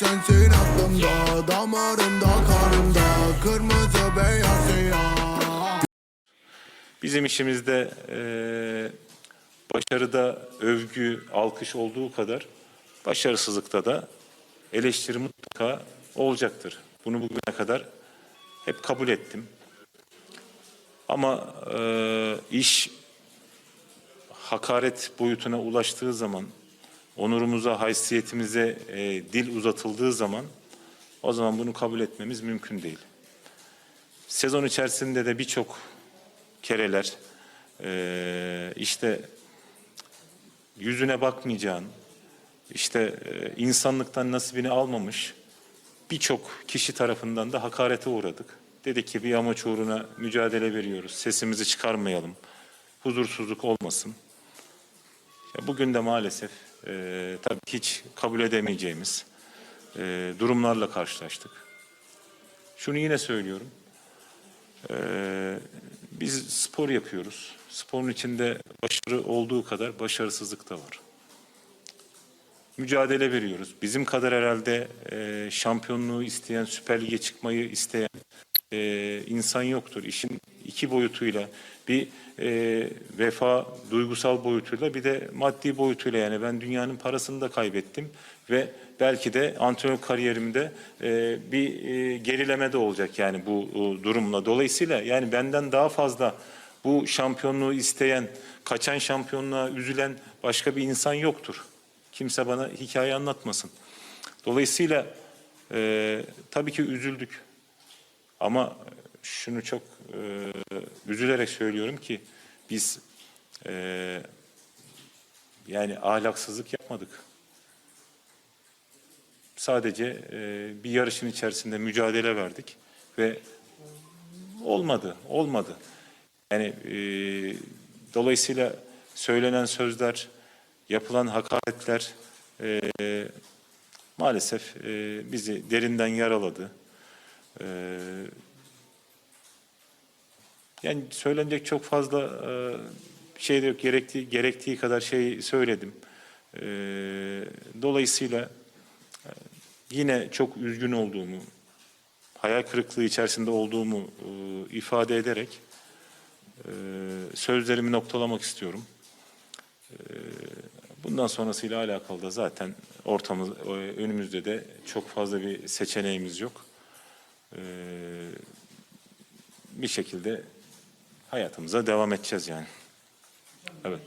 sensin aklımda Damarımda kanımda Kırmızı beyaz Bizim işimizde eee başarıda övgü, alkış olduğu kadar başarısızlıkta da eleştiri mutlaka olacaktır. Bunu bugüne kadar hep kabul ettim. Ama eee, iş hakaret boyutuna ulaştığı zaman, onurumuza, haysiyetimize eee, dil uzatıldığı zaman o zaman bunu kabul etmemiz mümkün değil. Sezon içerisinde de birçok kereler eee, işte yüzüne bakmayacağın, işte eee, insanlıktan nasibini almamış birçok kişi tarafından da hakarete uğradık. Dedik ki bir amaç uğruna mücadele veriyoruz. Sesimizi çıkarmayalım. Huzursuzluk olmasın. Ya bugün de maalesef eee tabii hiç kabul edemeyeceğimiz eee, durumlarla karşılaştık. Şunu yine söylüyorum. Ee, biz spor yapıyoruz. Sporun içinde başarı olduğu kadar başarısızlık da var. Mücadele veriyoruz. Bizim kadar herhalde e, şampiyonluğu isteyen, Süper Lig'e çıkmayı isteyen e, insan yoktur. İşin iki boyutuyla bir e, vefa duygusal boyutuyla bir de maddi boyutuyla yani ben dünyanın parasını da kaybettim ve belki de antrenör kariyerimde e, bir e, gerileme de olacak yani bu e, durumla. Dolayısıyla yani benden daha fazla bu şampiyonluğu isteyen, kaçan şampiyonluğa üzülen başka bir insan yoktur. Kimse bana hikaye anlatmasın. Dolayısıyla e, tabii ki üzüldük. Ama şunu çok e, üzülerek söylüyorum ki biz e, yani ahlaksızlık yapmadık. Sadece e, bir yarışın içerisinde mücadele verdik ve olmadı, olmadı. Yani e, dolayısıyla söylenen sözler, yapılan hakaretler e, maalesef e, bizi derinden yaraladı. E, yani söylenecek çok fazla e, şey de yok. Gerektiği, gerektiği kadar şey söyledim. E, dolayısıyla e, yine çok üzgün olduğumu, hayal kırıklığı içerisinde olduğumu ifade ederek sözlerimi noktalamak istiyorum. Bundan sonrasıyla alakalı da zaten ortamız önümüzde de çok fazla bir seçeneğimiz yok. Bir şekilde hayatımıza devam edeceğiz yani. Evet.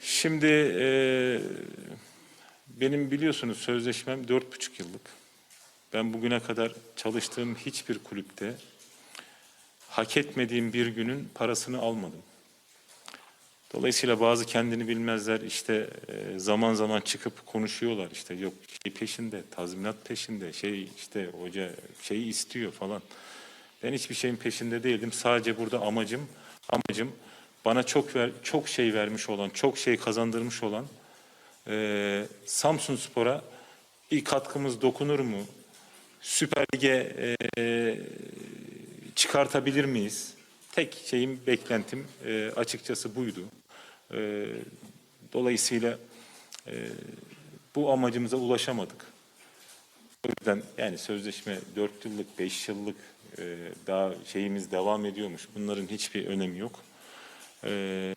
Şimdi e, benim biliyorsunuz sözleşmem dört buçuk yıllık. Ben bugüne kadar çalıştığım hiçbir kulüpte hak etmediğim bir günün parasını almadım. Dolayısıyla bazı kendini bilmezler işte e, zaman zaman çıkıp konuşuyorlar işte yok şey peşinde, tazminat peşinde, şey işte hoca şeyi istiyor falan. Ben hiçbir şeyin peşinde değildim. Sadece burada amacım amacım bana çok ver, çok şey vermiş olan, çok şey kazandırmış olan e, Samsun Spor'a bir katkımız dokunur mu? Süper Lig'e e, çıkartabilir miyiz? Tek şeyim, beklentim e, açıkçası buydu. E, dolayısıyla e, bu amacımıza ulaşamadık. O yüzden yani sözleşme 4 yıllık, 5 yıllık e, daha şeyimiz devam ediyormuş. Bunların hiçbir önemi yok. E,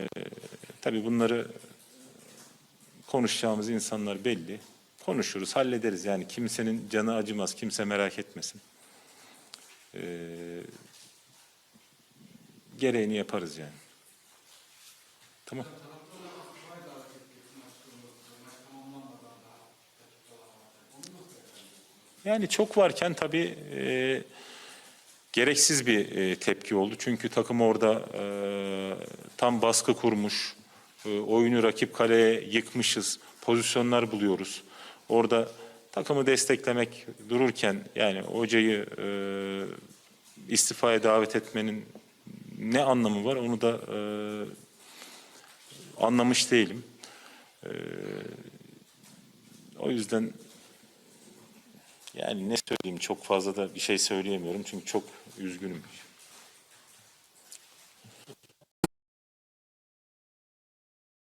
tabii bunları konuşacağımız insanlar belli. Konuşuruz, hallederiz. Yani kimsenin canı acımaz, kimse merak etmesin. E, gereğini yaparız yani. Tamam. Yani çok varken tabii e, gereksiz bir e, tepki oldu. Çünkü takım orada e, tam baskı kurmuş, e, oyunu rakip kaleye yıkmışız, pozisyonlar buluyoruz. Orada takımı desteklemek dururken yani hocayı e, istifaya davet etmenin ne anlamı var onu da e, anlamış değilim. E, o yüzden yani ne söyleyeyim çok fazla da bir şey söyleyemiyorum çünkü çok üzgünüm.